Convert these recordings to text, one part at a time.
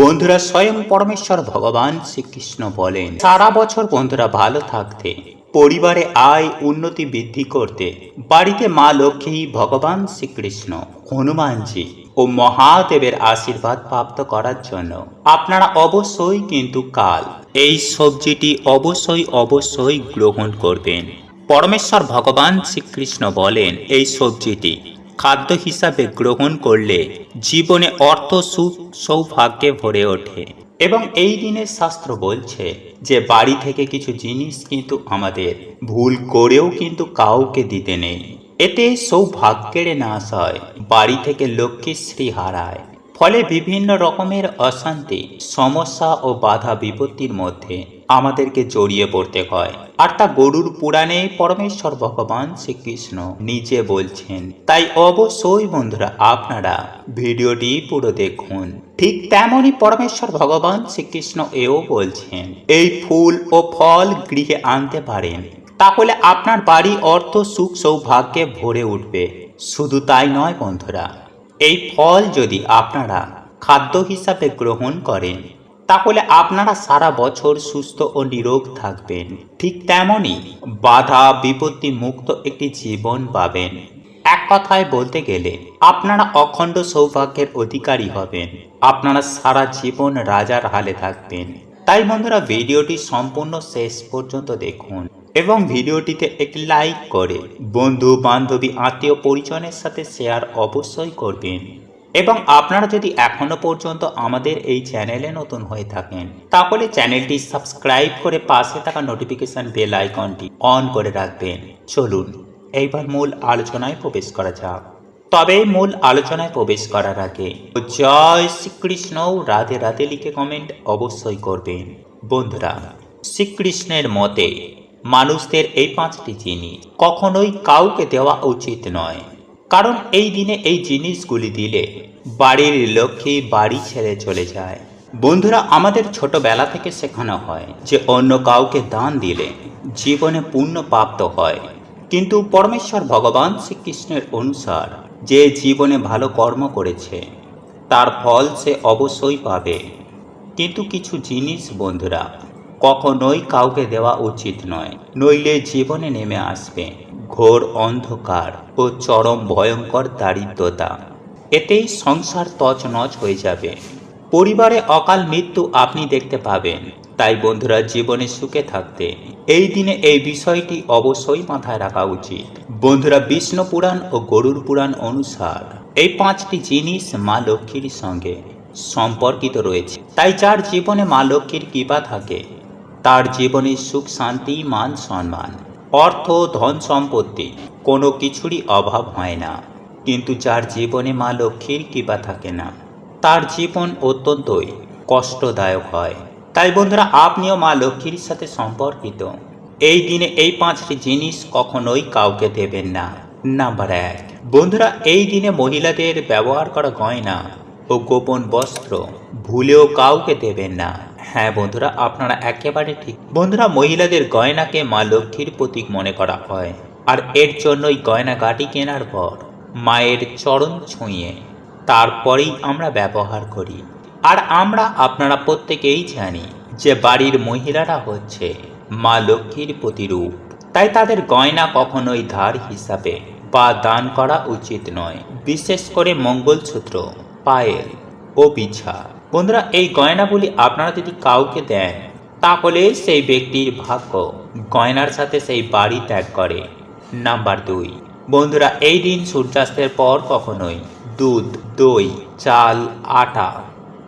বন্ধুরা স্বয়ং পরমেশ্বর ভগবান শ্রীকৃষ্ণ বলেন, সারা বছর বন্ধুরা ভালো থাকতে, পরিবারে আয় উন্নতি বৃদ্ধি করতে, বাড়িতে মা লক্ষ্মী, ভগবান শ্রীকৃষ্ণ, হনুমানজি ও মহাদেবের আশীর্বাদ প্রাপ্ত করার জন্য। আপনারা অবশ্যই কিন্তু কাল এই সবজিটি অবশ্যই অবশ্যই গ্রহণ করবেন। পরমেশ্বর ভগবান শ্রীকৃষ্ণ বলেন, এই সবজিটি খাদ্য হিসাবে গ্রহণ করলে জীবনে অর্থ, সুখ, সৌভাগ্যে ভরে ওঠে। এবং এই দিনের শাস্ত্র বলছে যে, বাড়ি থেকে কিছু জিনিস কিন্তু আমাদের ভুল করেও কিন্তু কাউকে দিতে নেই। এতে সৌভাগ্যের নাশ হয়। বাড়ি থেকে লক্ষ্মীশ্রী হারায়। ফলে বিভিন্ন রকমের অশান্তি, সমস্যা ও বাধা বিপত্তির মধ্যে আমাদেরকে জড়িয়ে পড়তে হয়। আর তা গরুর পুরাণে পরমেশ্বর ভগবান শ্রীকৃষ্ণ নিজে বলছেন। তাই অবশ্যই বন্ধুরা, আপনারা ভিডিওটি পুরো দেখুন। ঠিক তেমনই পরমেশ্বর ভগবান শ্রীকৃষ্ণ এও বলছেন, এই ফুল ও ফল গৃহে আনতে পারেন, তাহলে আপনার বাড়ি অর্থ সুখ সৌভাগ্যে ভরে উঠবে। শুধু তাই নয় বন্ধুরা এই ফল যদি আপনারা খাদ্য হিসাবে গ্রহণ করেন, তাহলে আপনারা সারা বছর সুস্থ ও নিরোগ থাকবেন। ঠিক তেমনই বাধা বিপত্তি মুক্ত একটি জীবন পাবেন। এক কথায় বলতে গেলে, আপনারা অখণ্ড সৌভাগ্যের অধিকারী হবেন। আপনারা সারা জীবন রাজার হালে থাকবেন। তাই বন্ধুরা, ভিডিওটি সম্পূর্ণ শেষ পর্যন্ত দেখুন। এবং ভিডিওটিতে একটি লাইক করে বন্ধু বান্ধবী আত্মীয় পরিজনের সাথে শেয়ার অবশ্যই করবেন। এবং আপনারা যদি এখনও পর্যন্ত আমাদের এই চ্যানেলে নতুন হয়ে থাকেন, তাহলে চ্যানেলটি সাবস্ক্রাইব করে পাশে থাকা নোটিফিকেশন বেল আইকনটি অন করে রাখবেন। চলুন, এইবার মূল আলোচনায় প্রবেশ করা যাক। তবে মূল আলোচনায় প্রবেশ করার আগে জয় শ্রীকৃষ্ণ রাধে রাধে লিখে কমেন্ট অবশ্যই করবেন। বন্ধুরা, শ্রীকৃষ্ণের মতে মানুষদের এই পাঁচটি জিনিস কখনোই কাউকে দেওয়া উচিত নয়। কারণ এই দিনে এই জিনিসগুলি দিলে বাড়ির লক্ষ্মী বাড়ি ছেড়ে চলে যায়। বন্ধুরা, আমাদের ছোটবেলা থেকে শেখানো হয় যে অন্য কাউকে দান দিলে জীবনে পুণ্য প্রাপ্ত হয়। কিন্তু পরমেশ্বর ভগবান শ্রীকৃষ্ণের অনুসার যে জীবনে ভালো কর্ম করেছে, তার ফল সে অবশ্যই পাবে। কিন্তু কিছু জিনিস, বন্ধুরা কখনোই কাউকে দেওয়া উচিত নয়। নইলে জীবনে নেমে আসবে। ঘোর অন্ধকার ও চরম ভয়ঙ্কর দারিদ্রতা। এতেই সংসার তছনছ হয়ে যাবে। পরিবারে অকাল মৃত্যু আপনি দেখতে পাবেন। তাই বন্ধুরা, জীবনে সুখে থাকতে এই দিনে এই বিষয়টি অবশ্যই মাথায় রাখা উচিত। বন্ধুরা, বিষ্ণু পুরাণ ও গরুর পুরাণ অনুসার এই পাঁচটি জিনিস মা লক্ষ্মীর সঙ্গে সম্পর্কিত রয়েছে। তাই যার জীবনে মা লক্ষ্মীর কৃপা থাকে তার জীবনে সুখ, শান্তি, মান, সম্মান, অর্থ, ধন, সম্পত্তি, কোনো কিছুরই অভাব হয় না। কিন্তু যার জীবনে মা লক্ষ্মীর কৃপা থাকে না, তার জীবন অত্যন্তই কষ্টদায়ক হয়। তাই বন্ধুরা, আপনিও মা লক্ষ্মীর সাথে সম্পর্কিত। এই দিনে এই পাঁচটি জিনিস কখনোই কাউকে দেবেন না। নাম্বার এক, বন্ধুরা, এই দিনে মহিলাদের ব্যবহার করা গয়না ও গোপন বস্ত্র ভুলেও কাউকে দেবেন না। হ্যাঁ বন্ধুরা, আপনারা একেবারে ঠিক। বন্ধুরা, মহিলাদের গয়নাকে মা লক্ষ্মীর প্রতীক মনে করা হয়। আর এর জন্যই গয়না গাটি কেনার পর মায়ের চরণ ছুঁয়ে তারপরেই আমরা ব্যবহার করি। আর আমরা, আপনারা প্রত্যেকেই জানি যে বাড়ির মহিলারা হচ্ছে মা লক্ষ্মীর প্রতিরূপ। তাই তাদের গয়না কখনোই ধার হিসাবে বা দান করা উচিত নয়। বিশেষ করে মঙ্গলসূত্র, পায়েল ও বিছা। বন্ধুরা, এই গয়নাগুলি আপনারা যদি কাউকে দেন, তাহলে সেই ব্যক্তির ভাগ্য গয়নার সাথে সেই বাড়ি ত্যাগ করে। নাম্বার দুই, বন্ধুরা, এই দিন সূর্যাস্তের পর কখনোই দুধ, দই, চাল, আটা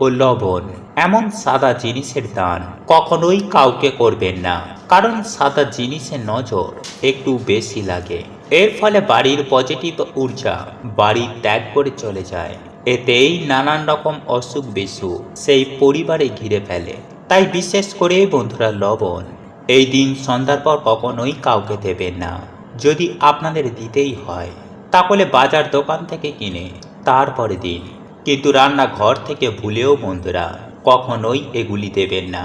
ও লবণ এমন সাদা জিনিসের দান কখনোই কাউকে করবেন না। কারণ সাদা জিনিসের নজর একটু বেশি লাগে। এর ফলে বাড়ির পজিটিভ ঊর্জা বাড়ি ত্যাগ করে চলে যায়। এতেই নানান রকম অসুখ বিসুখ সেই পরিবারে ঘিরে ফেলে। তাই বিশেষ করে বন্ধুরা লবণ। এই দিন সন্ধ্যার পর কখনোই কাউকে দেবেন না। যদি আপনাদের দিতেই হয়, তাহলে বাজার দোকান থেকে কিনে তারপরে দিন। কিন্তু রান্নাঘর থেকে ভুলেও বন্ধুরা কখনোই এগুলি দেবেন না।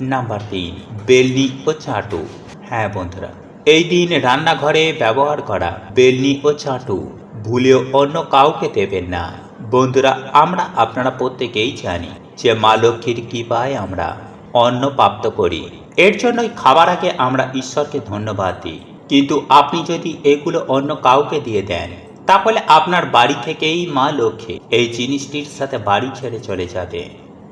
নাম্বার তিন, বেলনি ও চাটু। হ্যাঁ বন্ধুরা, এই দিন রান্নাঘরে ব্যবহার করা বেলনি ও চাটু ভুলেও অন্য কাউকে দেবেন না। বন্ধুরা, আমরা আপনারা প্রত্যেকেই জানি যে মা লক্ষ্মীর কৃপায় আমরা অন্ন প্রাপ্ত করি। এর জন্যই খাবার আগে আমরা ঈশ্বরকে ধন্যবাদ দিই। কিন্তু আপনি যদি এগুলো অন্য কাউকে দিয়ে দেন, তাহলে আপনার বাড়ি থেকেই মা লক্ষ্মী এই জিনিসটির সাথে বাড়ি ছেড়ে চলে যাবে।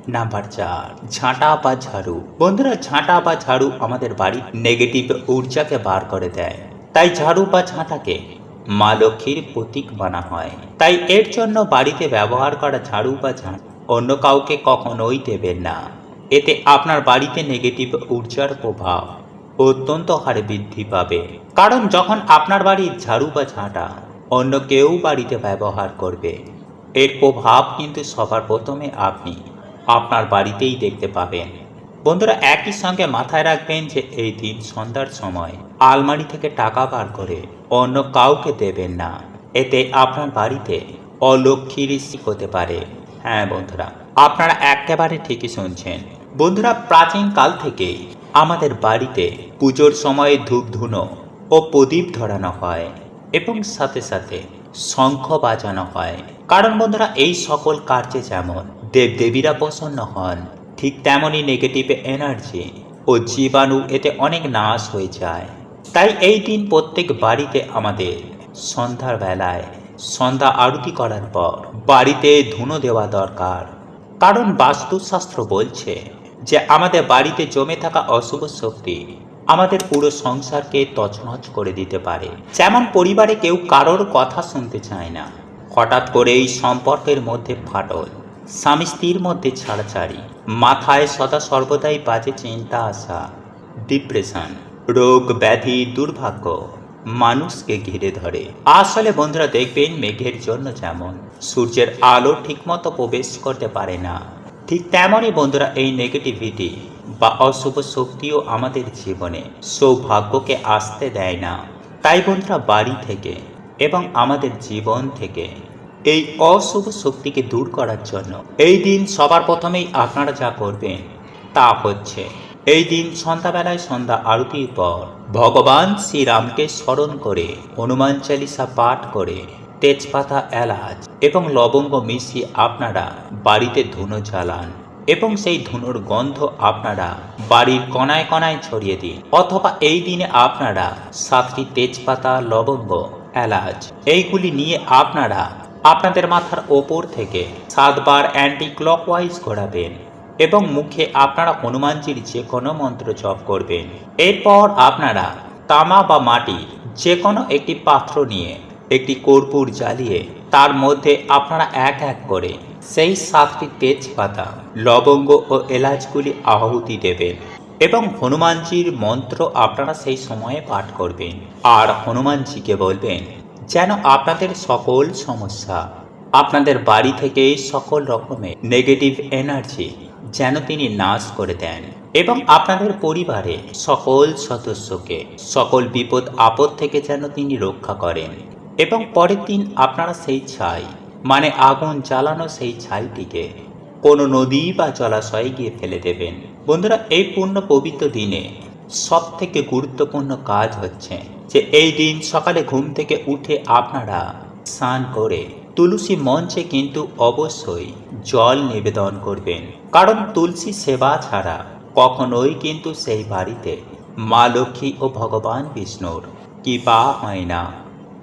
নাম্বার চার, ঝাঁটা বা ঝাড়ু। বন্ধুরা, ঝাঁটা বা ঝাড়ু আমাদের বাড়ির নেগেটিভ ঊর্জাকে বার করে দেয়। তাই ঝাড়ু বা ঝাঁটাকে মা লক্ষ্মীর প্রতীক মানা হয়। তাই এর জন্য বাড়িতে ব্যবহার করা ঝাড়ু বা ঝাঁট অন্য কাউকে কখনোই দেবেন না। এতে আপনার বাড়িতে নেগেটিভ ঊর্জার প্রভাব অত্যন্ত হারে বৃদ্ধি পাবে। কারণ যখন আপনার বাড়ির ঝাড়ু বা ঝাঁটা অন্য কেউ বাড়িতে ব্যবহার করবে, এর প্রভাব কিন্তু সবার প্রথমে আপনি, আপনার বাড়িতেই দেখতে পাবেন। বন্ধুরা, একই সঙ্গে মাথায় রাখবেন যে এই দিন সন্ধ্যার সময় আলমারি থেকে টাকা বার করে অন্য কাউকে দেবেন না। এতে আপনার বাড়িতে অলক্ষী ঋষি হতে পারে। হ্যাঁ বন্ধুরা, আপনারা একেবারে ঠিকই শুনছেন। বন্ধুরা, প্রাচীন কাল থেকেই আমাদের বাড়িতে পুজোর সময়ে ধূপ ধুনো ও প্রদীপ ধরানো হয় এবং সাথে সাথে শঙ্খ বাজানো হয়। কারণ বন্ধুরা, এই সকল কার্যে যেমন দেবদেবীরা প্রসন্ন হন ঠিক তেমনই নেগেটিভ এনার্জি ও জীবাণু এতে অনেক নাশ হয়ে যায়। তাই এই দিন প্রত্যেক বাড়িতে আমাদের সন্ধ্যার বেলায় সন্ধ্যা আরতি করার পর বাড়িতে ধুনো দেওয়া দরকার। কারণ বাস্তুশাস্ত্র বলছে যে আমাদের বাড়িতে জমে থাকা অশুভ শক্তি আমাদের পুরো সংসারকে তছনছ করে দিতে পারে। যেমন পরিবারে কেউ কারোর কথা শুনতে চায় না। হঠাৎ করেই সম্পর্কের মধ্যে ফাটল। স্বামী স্ত্রীর মধ্যে ছাড়াছাড়ি। মাথায় সদা সর্বদাই বাজে চিন্তা আসা ডিপ্রেশন রোগ, ব্যাধি, দুর্ভাগ্য, মানুষকে ঘিরে ধরে। আসলে বন্ধুরা, দেখবেন মেঘের জন্য যেমন সূর্যের আলো ঠিকমতো প্রবেশ করতে পারে না। ঠিক তেমনই বন্ধুরা, এই নেগেটিভিটি বা অশুভ শক্তিও আমাদের জীবনে সৌভাগ্যকে আসতে দেয় না। তাই বন্ধুরা, বাড়ি থেকে এবং আমাদের জীবন থেকে এই অশুভ শক্তিকে দূর করার জন্য। এই দিন সবার প্রথমেই আপনারা যা করবেন, তা হচ্ছে, এই দিন সন্ধ্যাবেলায় সন্ধ্যা আরতির পর ভগবান শ্রীরামকে স্মরণ করে হনুমান চালিসা পাঠ করে তেজপাতা এলাচ এবং লবঙ্গ মিশিয়ে আপনারা বাড়িতে ধুনো জ্বালান এবং সেই ধুনোর গন্ধ আপনারা বাড়ির কণায় কণায় ছড়িয়ে দিন। অথবা এই দিনে আপনারা সাতটি তেজপাতা, লবঙ্গ, এলাচ, এইগুলি নিয়ে আপনারা আপনাদের মাথার ওপর থেকে সাতবার অ্যান্টি ক্লকওয়াইজ ঘোরাবেন এবং মুখে আপনারা হনুমানজির যে কোনো মন্ত্র জপ করবেন। এরপর আপনারা তামা বা মাটি যে কোনো একটি পাত্র নিয়ে একটি কর্পূর জ্বালিয়ে তার মধ্যে আপনারা এক এক করে সেই সাতটি তেজপাতা, লবঙ্গ ও এলাচগুলি আহুতি দেবেন এবং হনুমানজির মন্ত্র আপনারা সেই সময়ে পাঠ করবেন। আর হনুমানজিকে বলবেন যেন আপনাদের সকল সমস্যা আপনাদের বাড়ি থেকে সকল রকমের নেগেটিভ এনার্জি যেন তিনি নাশ করে দেন এবং আপনাদের পরিবারে সকল সদস্যকে সকল বিপদ আপদ থেকে যেন তিনি রক্ষা করেন এবং পরের দিন আপনারা সেই ছাই মানে আগুন জ্বালানো সেই ছাইটিকে কোনো নদী বা জলাশয়ে গিয়ে ফেলে দেবেন। বন্ধুরা, এই পূর্ণ পবিত্র দিনে সব থেকে গুরুত্বপূর্ণ কাজ হচ্ছে যে এই দিন সকালে ঘুম থেকে উঠে আপনারা স্নান করে তুলসী মঞ্চে কিন্তু অবশ্যই জল নিবেদন করবেন। কারণ তুলসী সেবা ছাড়া কখনোই কিন্তু সেই বাড়িতে মা লক্ষ্মী ও ভগবান বিষ্ণুর কৃপা হয় না।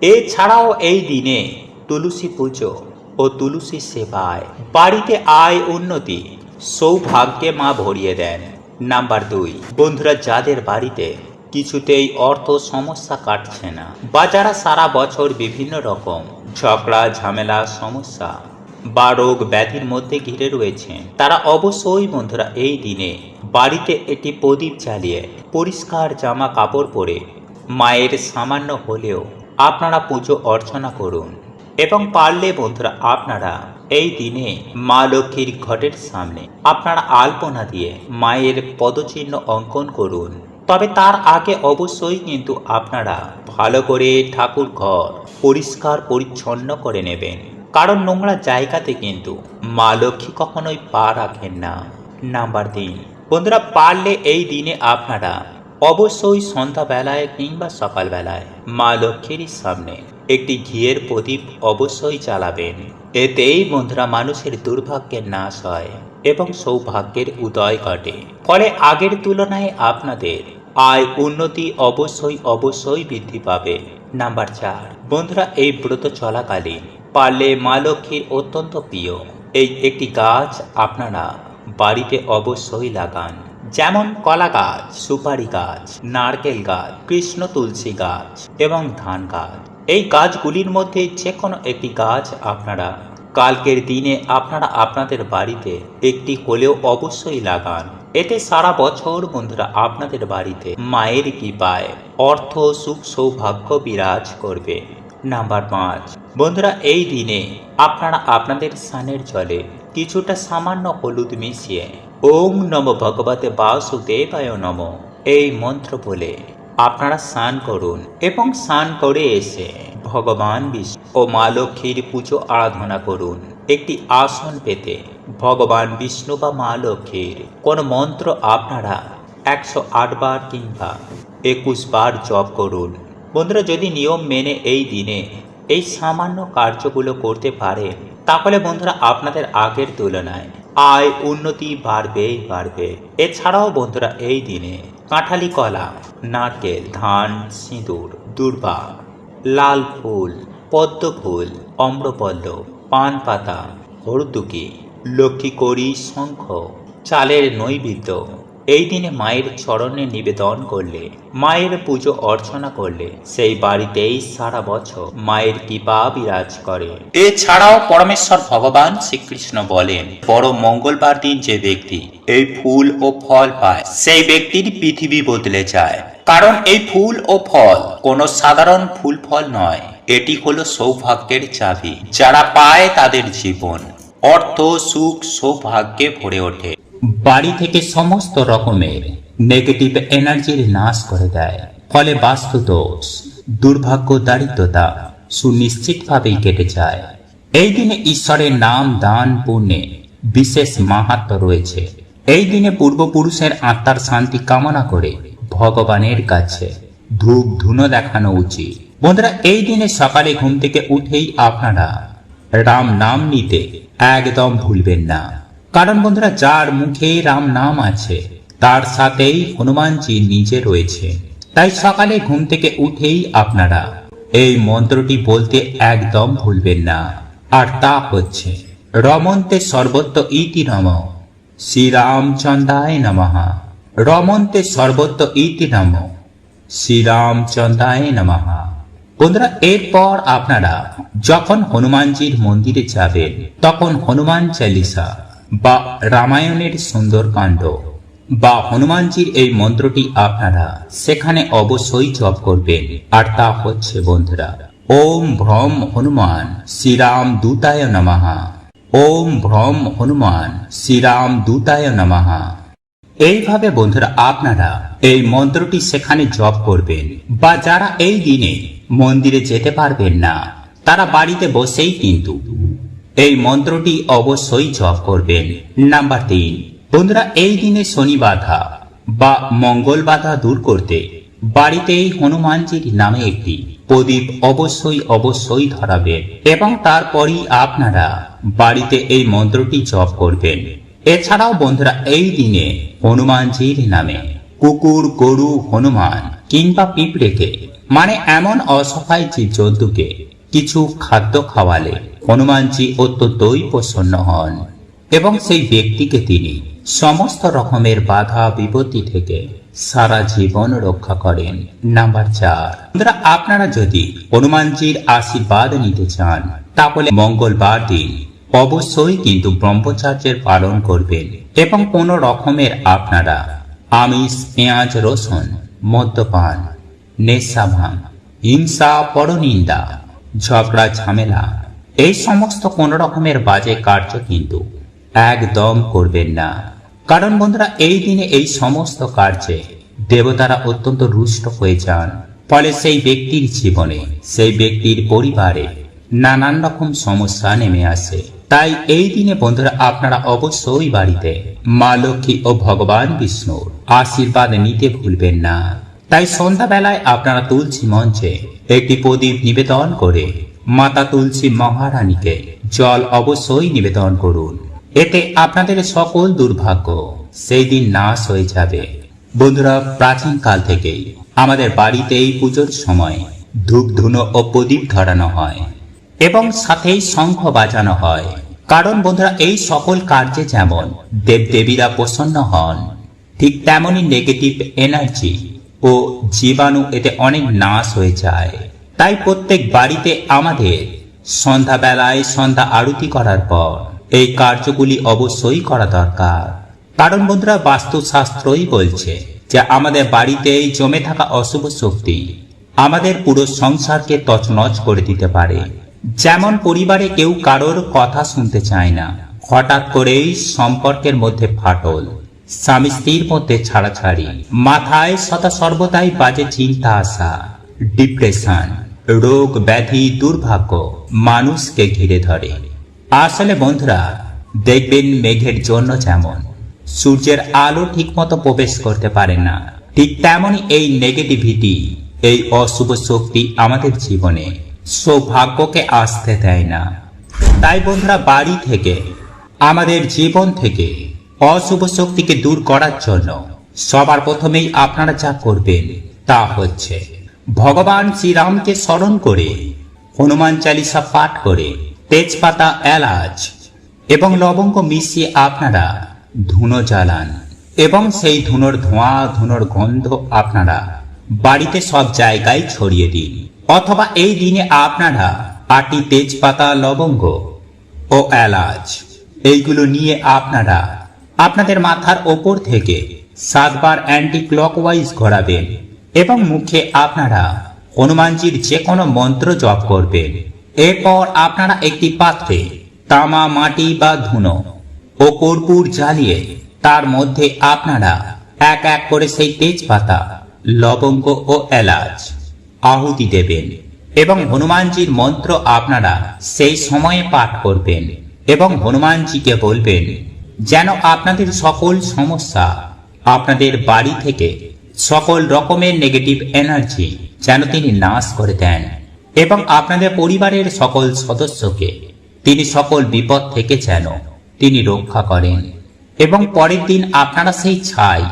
এছাড়াও এই দিনে তুলসী পুজো ও তুলসী সেবায় বাড়িতে আয় উন্নতি সৌভাগ্যে মা ভরিয়ে দেন। নাম্বার দুই। বন্ধুরা, যাদের বাড়িতে কিছুতেই অর্থ সমস্যা কাটছে না, বা যারা সারা বছর বিভিন্ন রকম ঝগড়া, ঝামেলা, সমস্যা বা রোগ ব্যাধির মধ্যে ঘিরে রয়েছে, তারা অবশ্যই বন্ধুরা এই দিনে বাড়িতে একটি প্রদীপ জ্বালিয়ে পরিষ্কার জামা কাপড় পরে মায়ের সামান্য হলেও আপনারা পুজো অর্চনা করুন এবং পারলে বন্ধুরা আপনারা এই দিনে মা লক্ষ্মীর ঘটের সামনে আপনার আলপনা দিয়ে মায়ের পদচিহ্ন অঙ্কন করুন। তবে তার আগে অবশ্যই কিন্তু আপনারা ভালো করে ঠাকুর ঘর পরিষ্কার পরিচ্ছন্ন করে নেবেন। কারণ নোংরা জায়গাতে কিন্তু মা লক্ষ্মী কখনোই পা রাখেন না। নাম্বার তিন, বন্ধুরা পারলে এই দিনে আপনারা অবশ্যই সন্ধ্যাবেলায় কিংবা সকালবেলায় মা লক্ষ্মীর সামনে একটি ঘিয়ের প্রদীপ অবশ্যই চালাবেন এতেই বন্ধুরা মানুষের দুর্ভাগ্যের নাশ হয় এবং সৌভাগ্যের উদয় ঘটে। ফলে আগের তুলনায় আপনাদের আয় উন্নতি অবশ্যই অবশ্যই বৃদ্ধি পাবে। নাম্বার চার, বন্ধুরা এই ব্রত চলাকালীন পারলে মা লক্ষ্মীর অত্যন্ত প্রিয়। এই একটি গাছ আপনারা বাড়িতে অবশ্যই লাগান। যেমন কলা গাছ, সুপারি গাছ, নারকেল গাছ, কৃষ্ণ তুলসী গাছ এবং ধান গাছ। এই গাছগুলির মধ্যে যে কোনো একটি গাছ আপনারা কালকের দিনে আপনারা আপনাদের বাড়িতে একটি হলেও অবশ্যই লাগান। এতে সারা বছর বন্ধুরা আপনাদের বাড়িতে মায়ের কৃপায় অর্থ, সুখ, সৌভাগ্য বিরাজ করবে। নাম্বার পাঁচ, বন্ধুরা এই দিনে আপনারা আপনাদের স্নানের জলে কিছুটা সামান্য হলুদ মিশিয়ে ওম নম ভগবতে বাসুদেবায় নম এই মন্ত্র বলে আপনারা স্নান করুন এবং স্নান করে এসে ভগবান বিষ্ণু ও মা লক্ষ্মীর পুজো আরাধনা করুন। একটি আসন পেতে ভগবান বিষ্ণু বা মা লক্ষ্মীর কোন মন্ত্র আপনারা একশো আট বার কিংবা একুশ বার জপ করুন। বন্ধুরা, যদি নিয়ম মেনে এই দিনে এই সামান্য কার্যগুলো করতে পারেন, তাহলে বন্ধুরা আপনাদের আগের তুলনায় আয় উন্নতি বাড়বেই বাড়বে। এছাড়াও বন্ধুরা, এই দিনে কাঁঠালি কলা, নারকেল, ধান, সিঁদুর, দুর্বা, লাল ফুল, পদ্ম ফুল অম্রপল্লব পান পাতা, হরদুকি, লক্ষ্মী করি শঙ্খ, চালের নৈবেদ্য। এই দিনে মায়ের চরণে নিবেদন করলে, মায়ের পুজো অর্চনা করলে, সেই বাড়িতেই সারা বছর মায়ের কৃপা বিরাজ করে। এছাড়াও পরমেশ্বর ভগবান শ্রীকৃষ্ণ বলেন, বড় মঙ্গলবার দিন যে ব্যক্তি এই ফুল ও ফল পায়, সেই ব্যক্তির পৃথিবী বদলে যায়। কারণ এই ফুল ও ফল কোনো সাধারণ ফুল ফল নয়, এটি হলো সৌভাগ্যের চাবি। যারা পায় তাদের জীবন। অর্থ, সুখ, সৌভাগ্যে ভরে ওঠে। বাড়ি থেকে সমস্ত রকমের নেগেটিভ এনার্জির নাশ করে দেয়। ফলে বাস্তু দোষ দুর্ভাগ্য দারিদ্রতা সুনিশ্চিতভাবেই কেটে যায়। এই দিনে ঈশ্বরের নাম, দান, পুণ্যে বিশেষ মাহাত্ম রয়েছে। এই দিনে পূর্বপুরুষের আত্মার শান্তি কামনা করে ভগবানের কাছে ধূপ ধুনো দেখানো উচিত। বন্ধুরা, এই দিনে সকালে ঘুম থেকে উঠেই আপনারা রাম নাম নিতে একদম ভুলবেন না। কারণ বন্ধুরা, যার মুখে রাম নাম আছে, তার সাথেই হনুমানজি নিজে রয়েছে। তাই সকালে ঘুম থেকে উঠেই আপনারা এই মন্ত্রটি বলতে একদম ভুলবেন না। আর তা হচ্ছে, রমন্তে সর্বত্র ইতি নম, শ্রীরামচন্দ্রায় নমঃ। রমন্তে সর্বত্র ইতি নম, শ্রীরামচন্দ্রায় নমঃ। বন্ধুরা, এরপর আপনারা যখন হনুমানজির মন্দিরে যাবেন, তখন হনুমান চালিসা বা রামায়ণের সুন্দরকাণ্ড বা হনুমানজির এই মন্ত্রটি আপনারা সেখানে অবশ্যই জপ করবেন। আর তা হচ্ছে বন্ধুরা, ওম ভ্রম হনুমান শ্রীরাম দূতায় নমঃ। ওম ভ্রম হনুমান শ্রীরাম দূতায় নমঃ। এইভাবে বন্ধুরা, আপনারা এই মন্ত্রটি সেখানে জপ করবেন। বা যারা এই দিনে মন্দিরে যেতে পারবেন না, তারা বাড়িতে বসেই কিন্তু এই মন্ত্রটি অবশ্যই জপ করবেন। নাম্বার তিন, বন্ধুরা, এই দিনে শনি বাধা বা মঙ্গল বাধা দূর করতে বাড়িতেই হনুমানজির নামে একটি প্রদীপ অবশ্যই অবশ্যই ধরাবেন এবং তারপরই আপনারা বাড়িতে এই মন্ত্রটি জপ করবেন। এছাড়াও, বন্ধুরা, এই দিনে হনুমানজির নামে কুকুর, গরু, হনুমান কিংবা পিঁপড়েকে মানে এমন অসহায় জীব জন্তুকে কিছু খাদ্য খাওয়ালে হনুমানজি অত্যন্তই প্রসন্ন হন, এবং সেই ব্যক্তিকে তিনি সমস্ত রকমের বাধা বিপত্তি থেকে সারা জীবন রক্ষা করেন। নাম্বার চার। আপনারা যদি হনুমানজির আশীর্বাদ নিতে চান, তাহলে মঙ্গলবার দিন অবশ্যই কিন্তু ব্রহ্মচার্যের পালন করবেন, এবং কোনো রকমের আপনারা আমিষ, পেঁয়াজ, রসুন, মদ্যপান, নেশা ভাঙ, হিংসা, পরনিন্দা, ঝগড়া, ঝামেলা এই সমস্ত কোন রকমের বাজে কার্য কিন্তু একদম করবেন না। কারণ বন্ধুরা, এই দিনে এই সমস্ত কার্যে দেবতারা অত্যন্ত রুষ্ট হয়ে যান। ফলে সেই ব্যক্তির জীবনে, সেই ব্যক্তির পরিবারে নানান রকম সমস্যা নেমে আসে। তাই এই দিনে বন্ধুরা, আপনারা অবশ্যই বাড়িতে মা লক্ষ্মী ও ভগবান বিষ্ণুর আশীর্বাদ নিতে ভুলবেন না। তাই সন্ধ্যাবেলায় আপনারা তুলসী মঞ্চে একটি প্রদীপ নিবেদন করে মাতা তুলসী মহারানীকে জল অবশ্যই নিবেদন করুন। এতে আপনাদের সকল দুর্ভাগ্য সেই দিন নাশ হয়ে যাবে। বন্ধুরা, প্রাচীন কাল থেকেই আমাদের বাড়িতে এই পুজোর সময় ধূপ ধুনো ও প্রদীপ ধরানো হয় এবং সাথেই শঙ্খ বাজানো হয়। কারণ বন্ধুরা, এই সকল কার্যে যেমন দেবদেবীরা প্রসন্ন হন, ঠিক তেমনই নেগেটিভ এনার্জি ও জীবাণু এতে অনেক নাশ হয়ে যায়। তাই প্রত্যেক বাড়িতে আমাদের সন্ধ্যাবেলায় সন্ধ্যা আরতি করার পর এই কার্যগুলি অবশ্যই করা দরকার। কারণ বন্ধুরা, বাস্তুশাস্ত্রই বলছে যে আমাদের বাড়িতেই জমে থাকা অশুভ শক্তি আমাদের পুরো সংসারকে তছনছ করে দিতে পারে। যেমন পরিবারে কেউ কারোর কথা শুনতে চায় না, হঠাৎ করেই সম্পর্কের মধ্যে ফাটল, স্বামী স্ত্রীর মধ্যে ছাড়াছাড়ি, মাথায় সদা সর্বদাই বাজে চিন্তা আসা, ডিপ্রেশন রোগ ব্যাধি দুর্ভাগ্য মানুষকে ঘিরে ধরে। আসলে বন্ধুরা, দেখবেন মেঘের জন্য যেমন, সূর্যের আলো ঠিকমতো প্রবেশ করতে পারে না। ঠিক তেমনই এই নেগেটিভিটি এই অশুভ শক্তি আমাদের জীবনে সৌভাগ্যকে আসতে দেয় না। তাই বন্ধুরা, বাড়ি থেকে, আমাদের জীবন থেকে অশুভ শক্তিকে দূর করার জন্য সবার প্রথমেই আপনারা যা করবেন তা হচ্ছে ভগবান শ্রীরামকে স্মরণ করে, হনুমান চালিসা পাঠ করে, তেজপাতা এলাচ এবং লবঙ্গ মিশিয়ে আপনারা ধুনো জ্বালান এবং সেই ধুনোর ধোঁয়া, ধুনোর গন্ধ আপনারা বাড়িতে সব জায়গায় ছড়িয়ে দিন। অথবা এই দিনে আপনারা আটি তেজপাতা, লবঙ্গ ও এলাচ এইগুলো নিয়ে আপনারা আপনাদের মাথার ওপর থেকে সাতবার অ্যান্টি ক্লকওয়াইজ ঘোরাবেন। এবং মুখে আপনারা হনুমানজির যে কোনো মন্ত্র জপ করবেন। এরপর আপনারা একটি পাত্রে তামা, মাটি বা ধুনো ও কর্পূর জ্বালিয়ে তার মধ্যে আপনারা এক এক করে সেই তেজপাতা, লবঙ্গ ও এলাচ আহুতি দেবেন এবং হনুমানজির মন্ত্র আপনারা সেই সময়ে পাঠ করবেন এবং হনুমানজিকে বলবেন, যেন আপনাদের সকল সমস্যা আপনাদের বাড়ি থেকে সকল রকমের নেগেটিভ এনার্জি যেন তিনি নাশ করে দেন এবং আপনাদের পরিবারের সকল সদস্যকে তিনি সকল বিপদ থেকে যেন তিনি রক্ষা করেন। এবং পরের দিন আপনারা সেই ছাই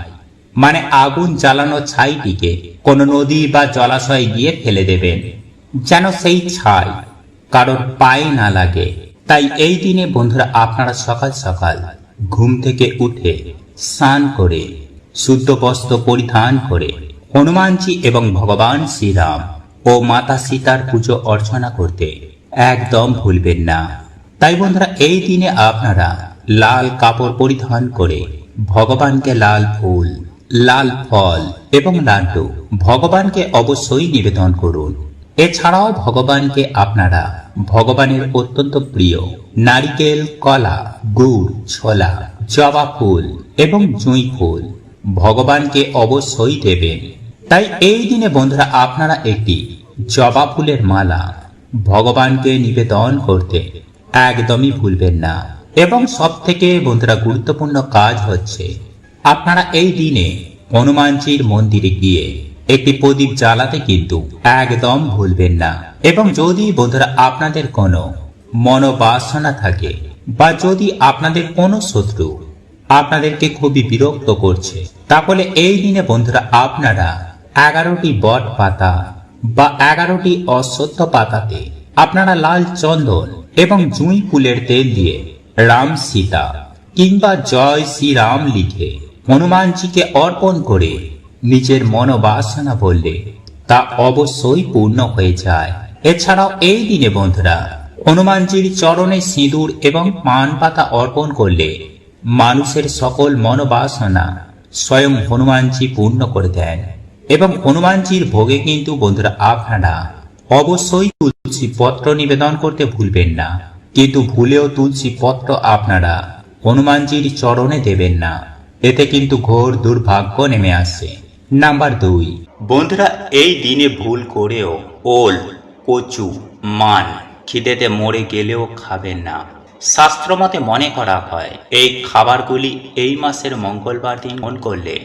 মানে আগুন জ্বালানো ছাইটিকে কোনো নদী বা জলাশয়ে গিয়ে ফেলে দেবেন, যেন সেই ছাই কারোর পায়ে না লাগে। তাই এই দিনে বন্ধুরা আপনারা সকাল সকাল ঘুম থেকে উঠে স্নান করে শুদ্ধ বস্ত্র পরিধান করে হনুমানজি এবং ভগবান শ্রীরাম ও মাতা সীতার পুজো অর্চনা করতে একদম ভুলবেন না। তাই বন্ধুরা, এই দিনে আপনারা লাল কাপড় পরিধান করে ভগবানকে লাল ফুল, লাল ফল এবং লাড্ডু ভগবানকে অবশ্যই নিবেদন করুন। এছাড়াও ভগবানকে আপনারা ভগবানের অত্যন্ত প্রিয় নারিকেল, কলা, গুড়, ছোলা, জবা ফুল এবং জুঁই ফুল ভগবানকে অবশ্যই দেবেন। তাই এই দিনে বন্ধুরা আপনারা একটি জবা ফুলের মালা ভগবানকে নিবেদন করতে একদমই ভুলবেন না। এবং সব থেকে বন্ধুরা গুরুত্বপূর্ণ কাজ হচ্ছে, আপনারা এই দিনে হনুমানজির মন্দিরে গিয়ে একটি প্রদীপ জ্বালাতে কিন্তু একদম ভুলবেন না। এবং যদি বন্ধুরা আপনাদের কোনো মনোবাসনা থাকে বা যদি আপনাদের কোনো শত্রু আপনাদেরকে খুবই বিরক্ত করছে। তাহলে এই দিনে বন্ধুরা আপনারা এগারোটি বট পাতা বা এগারোটি অশ্বত্থ পাতাতে আপনারা লাল চন্দন এবং জুঁই ফুলের তেল দিয়ে রাম সীতা কিংবা জয় শ্রীরাম লিখে হনুমানজিকে অর্পণ করে নিজের মনোবাসনা বললে তা অবশ্যই পূর্ণ হয়ে যায়। এছাড়াও এই দিনে বন্ধুরা হনুমানজির চরণে সিঁদুর এবং পান পাতা অর্পণ করলে মানুষের সকল মনোবাসনা স্বয়ং হনুমানজি পূর্ণ করে দেন। এবং হনুমানজির ভোগে কিন্তু বন্ধুরা আপনারা অবশ্যই তুলসী পত্র নিবেদন করতে ভুলবেন না। কিন্তু ভুলেও তুলসী পত্র আপনারা হনুমানজির চরণে দেবেন না। এতে কিন্তু ঘোর দুর্ভাগ্য নেমে আসে। নাম্বার দুই। বন্ধুরা, এই দিনে ভুল করেও ওল, কচু, মান খিদেতে মরে গেলেও খাবেন না। শাস্ত্রমতে মনে করা হয়, এই খাবারগুলি এই মাসের মঙ্গলবার দিন মন করলে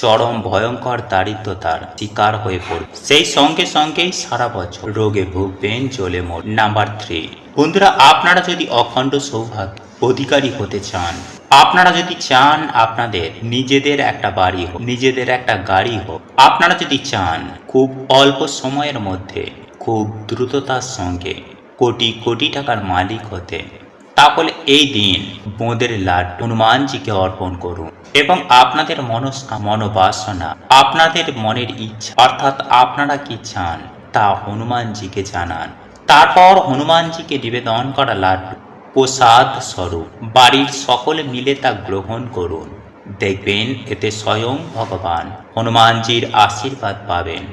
চরম ভয়ঙ্কর দারিদ্রতার শিকার হয়ে পড়বে। সেই সঙ্গে সঙ্গেই সারা বছর রোগে ভুগবেন চলে মোট নাম্বার থ্রি বন্ধুরা, আপনারা যদি অখণ্ড সৌভাগ্য অধিকারী হতে চান, আপনারা যদি চান আপনাদের নিজেদের একটা বাড়ি হোক, নিজেদের একটা গাড়ি হোক, আপনারা যদি চান খুব অল্প সময়ের মধ্যে খুব দ্রুততার সঙ্গে কোটি কোটি টাকার মালিক হতে তাহলে এই দিন বোঁদের লাড্ডু হনুমানজিকে অর্পণ করুন এবং আপনাদের মনস্কা, মনোবাসনা, আপনাদের মনের ইচ্ছা, অর্থাৎ আপনারা কি চান তা হনুমানজিকে জানান। তারপর হনুমানজিকে নিবেদন করা লাড্ডু প্রসাদ স্বরূপ, বাড়ির সকলে মিলে তা গ্রহণ করুন। দেখবেন এতে স্বয়ং ভগবান হনুমানজির আশীর্বাদ পাবেন।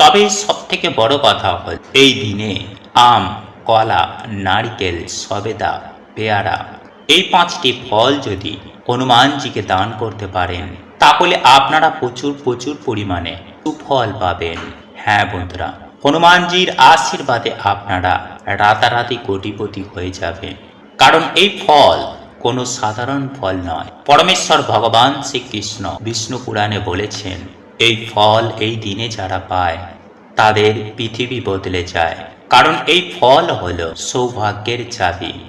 তবে সব থেকে বড় কথা হল, এই দিনে আম, কলা, নারকেল, সবেদা পেয়ারা। এই পাঁচটি ফল যদি হনুমানজিকে দান করতে পারেন, তাহলে আপনারা প্রচুর প্রচুর পরিমাণে সুফল পাবেন। হ্যাঁ বন্ধুরা, হনুমানজির আশীর্বাদে আপনারা রাতারাতি কোটিপতি হয়ে যাবেন। কারণ এই ফল কোনো সাধারণ ফল নয়। পরমেশ্বর ভগবান শ্রীকৃষ্ণ বিষ্ণু পুরাণে বলেছেন, এই ফল এই দিনে যারা পায়, তাদের পৃথিবী বদলে যায়। কারণ এই ফল হল সৌভাগ্যের চাবি।